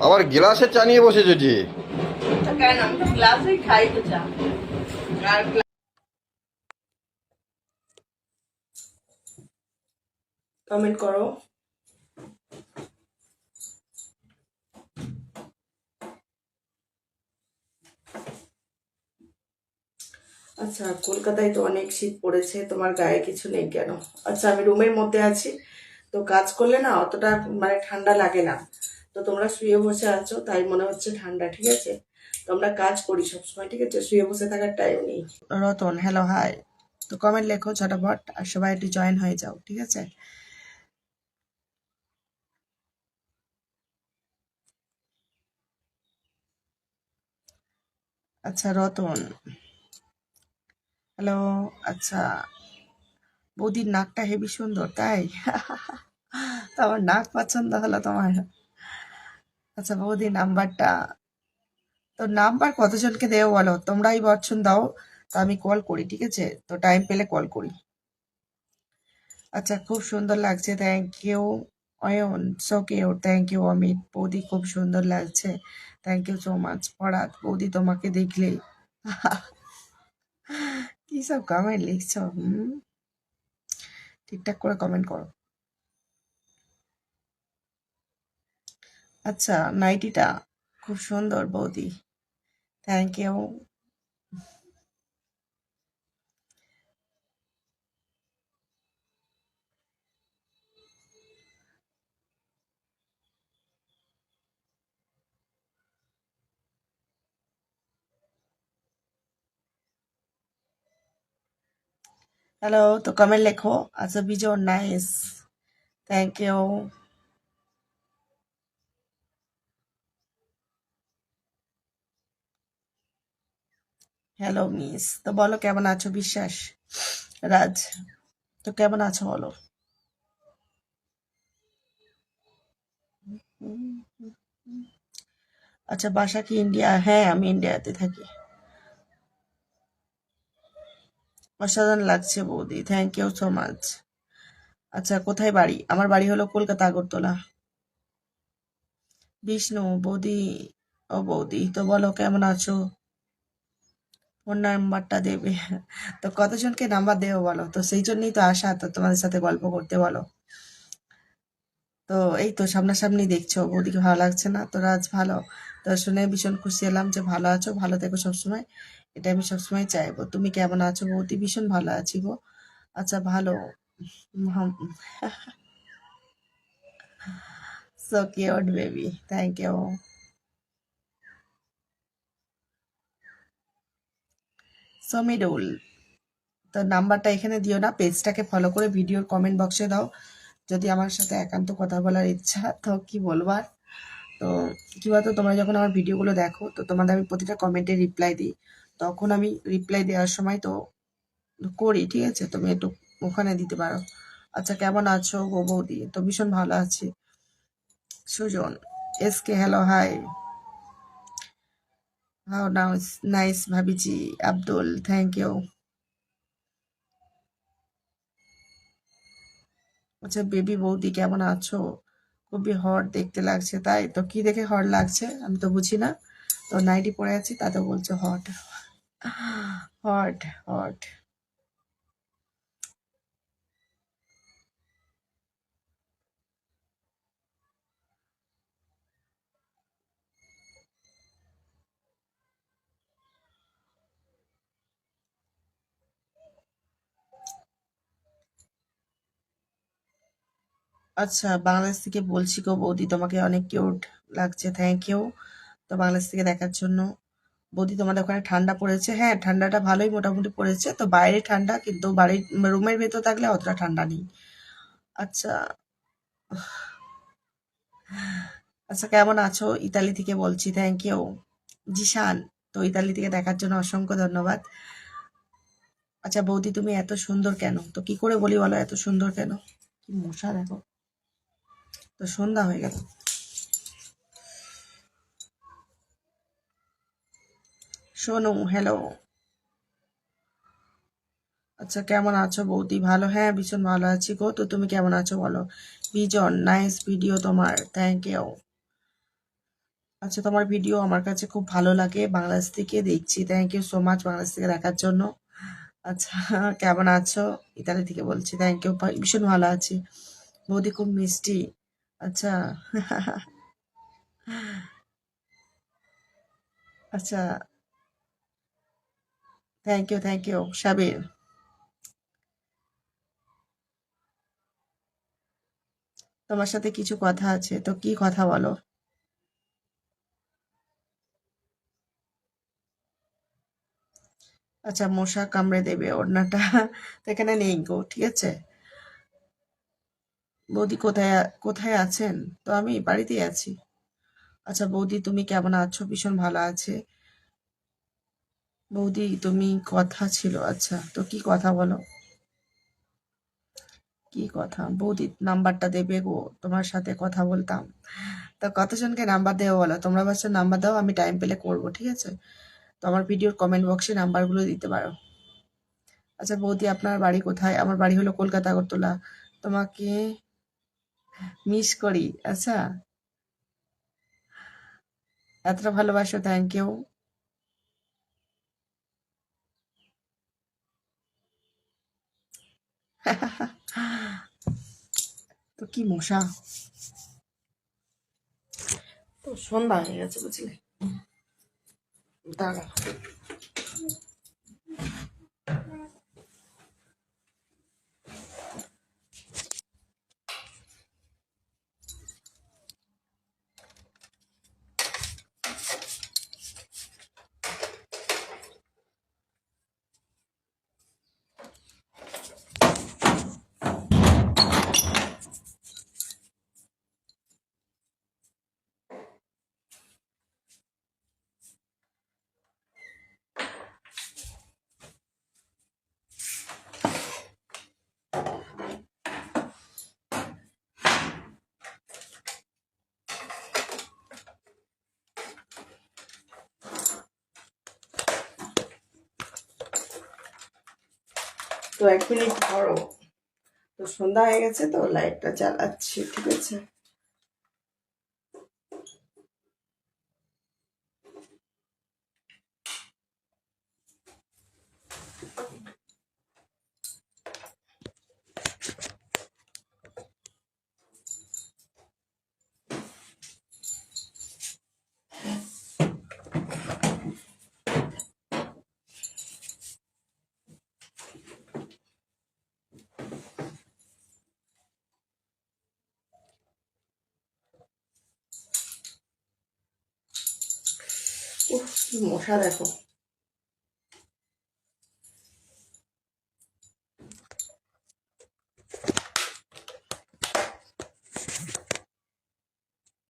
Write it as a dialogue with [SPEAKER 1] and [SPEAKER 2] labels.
[SPEAKER 1] আবার গ্লাসে চা নিয়ে বসেছো যে?
[SPEAKER 2] কমেন্ট করো। আচ্ছা কলকাতায় তো অনেক শীত পড়েছে তোমার গায়ে কিছু নেই কেন? আচ্ছা আমি রুমের মধ্যে আছি তো কাজ করলে না অতটা মানে ঠান্ডা লাগে না। তো তোমরা শুয়ে বসে আছো, তাই মনে হচ্ছে ঠান্ডা, ঠিক আছে? তো আমরা কাজ করি সবসময়, ঠিক আছে? শুয়ে বসে থাকার টাইম নেই। রতন হ্যালো হাই তো কমেন্ট লেখো ঝটাপট, আর সবাই একটু জয়েন হয়ে যাও, ঠিক আছে? আচ্ছা রতন। হ্যালো আচ্ছা। বৌদির নাকটা হেবি সুন্দর, তাই? তো আমার নাক পছন্দ হলো তোমার। আচ্ছা বৌদি, নাম্বারটা। তো নাম্বার কতজনকে দেও বলো? তোমরাই বচ্ছন দাও, তো আমি কল করি, ঠিক আছে? তো টাইম পেলে কল করি। আচ্ছা খুব সুন্দর লাগছে থ্যাংক ইউ অয়ন সো কেউ থ্যাংক ইউ অমিত। বৌদি, খুব সুন্দর লাগছে। থ্যাংক ইউ সো মাচ পড়াত বৌদি তোমাকে দেখলে। কি সব কমেন্ট লিখছ, হুম? ঠিকঠাক করে কমেন্ট করো। আচ্ছা নাইটিটা। খুব সুন্দর, বৌদি। থ্যাংক ইউ হ্যালো তো কমেন্ট লেখো। আচ্ছা Bijoy nice thank you hello miss তো বলো, কেমন আছো? বিশ্বাস? রাজ, তো কেমন আছো বলো? আচ্ছা বাসা কি ইন্ডিয়া? হ্যাঁ আমি ইন্ডিয়াতে থাকি। অসাধারণ লাগছে বৌদি। থ্যাংক ইউ সো মাচ আচ্ছা কোথায় বাড়ি? আমার বাড়ি হলো কলকাতা, আগরতলা। বিষ্ণু, বৌদি, ও বৌদি, তো বলো, কেমন আছো? ফোন নাম্বারটা দেবে। তো কতজনকে নাম্বার দেবো বলো? তো সেই জন্যই তো আসা তো তোমাদের সাথে গল্প করতে বলো। তো এই তো সামনাসামনি দেখছ, বৌদিকে ভালো লাগছে না? তো রাজ ভালো? তো শুনে ভীষণ খুশি হলাম যে ভালো আছো, ভালো থেকো সবসময়। এটা আমি সবসময় চাইব। তুমি কেমন আছো বৌদি? ভীষণ ভালো আছি গো। আচ্ছা ভালো। So cute baby thank you Samidul তো নাম্বারটা এখানে দিও না পেজটাকে ফলো করে ভিডিওর কমেন্ট বক্সে দাও। যদি আমার সাথে একান্ত কথা বলার ইচ্ছা, তো কি বলবার তো কি বলতো, তোমরা যখন আমার ভিডিওগুলো দেখো, তো তোমাদের আমি প্রতিটা কমেন্টে রিপ্লাই দিই। তখন আমি রিপ্লাই দেওয়ার সময় তো করি, ঠিক আছে? তুমি একটু ওখানে দিতে পারো। আচ্ছা কেমন আছো গো বৌদি? তো ভীষণ ভালো আছি। Sujan S K hello hi how nice nice ভাবিজি Abdul thank you আচ্ছা বেবি বৌদি কেমন আছো? খুবই হট দেখতে লাগছে, তাই তো? কি দেখে হট লাগছে? আমি তো বুঝি না। তো নাইটি পরে আছি, তাতে বলছে হট হট হট আচ্ছা বাংলাদেশ থেকে বলছি গো বৌদি, তোমাকে অনেক কিউট লাগছে থ্যাংক ইউ তো বাংলাদেশ থেকে দেখার জন্য। বৌদি, তোমাদের ওখানে ঠান্ডা পড়েছে? হ্যাঁ ঠান্ডাটা ভালোই মোটামুটি পড়েছে। তো বাইরে ঠান্ডা, কিন্তু বাড়ির রুমের ভেতর থাকলে অতটা ঠান্ডা নেই। আচ্ছা আচ্ছা কেমন আছো? ইতালি থেকে বলছি থ্যাংক ইউ জিশান, তো ইতালি থেকে দেখার জন্য অসংখ্য ধন্যবাদ। আচ্ছা বৌদি, তুমি এত সুন্দর কেন? তো কি করে বলি বলো, এত সুন্দর কেন? কি মশা দেখো তো সন্ধ্যা হয়ে গেল। সোনু হ্যালো আচ্ছা কেমন আছো বৌদি? ভালো? হ্যাঁ ভীষণ ভালো আছি গো। তো তুমি কেমন আছো বলো? বিজন নাইস ভিডিও তোমার। থ্যাংক ইউ আচ্ছা তোমার ভিডিও আমার কাছে খুব ভালো লাগে। বাংলাদেশ থেকে দেখছি। Thank you so much Bangladesh থেকে দেখার জন্য। আচ্ছা কেমন আছো? ইতালি থেকে বলছি। থ্যাংক ইউ ভীষণ ভালো আছি। বৌদি, খুব মিষ্টি। আচ্ছা। আচ্ছা। Thank you thank you Sabir. তোমার সাথে কিছু কথা আছে, তো কি কথা বলো? আচ্ছা মশা কামড়ে দেবে ওড়নাটা। তো এখানে নেই গো, ঠিক আছে? বৌদি কোথায় কোথায় আছেন? তো আমি বাড়িতেই আছি। আচ্ছা বৌদি, তুমি কেমন আছো? ভীষণ ভালো আছে। বৌদি, তুমি কথা ছিল আচ্ছা। তো কি কথা বলো? কি কথা? বৌদি, নাম্বারটা দেবে গো, তোমার সাথে কথা বলতাম। তো কতজনকে নাম্বার দেবো বলো। তোমরা বাচ্চা নাম্বার দাও, আমি টাইম পেলে করব, ঠিক আছে? তো আমার ভিডিওর কমেন্ট বক্সে নাম্বারগুলো দিতে পারো। আচ্ছা বৌদি, আপনার বাড়ি কোথায়? আমার বাড়ি হলো কলকাতা আগরতলা। তোমাকে মিস করি। আচ্ছা। এতটা ভালোবাসো থ্যাংক ইউ তো কি মশা? তো সন্ধ্যা হয়ে গেছে, বুঝলে? দাঁড়া। তো মিনিট ধরো। তো সন্ধ্যা হয়ে গেছে তো লাইটটা জ্বালাচ্ছি ঠিক আছে? উফ কি মশা দেখো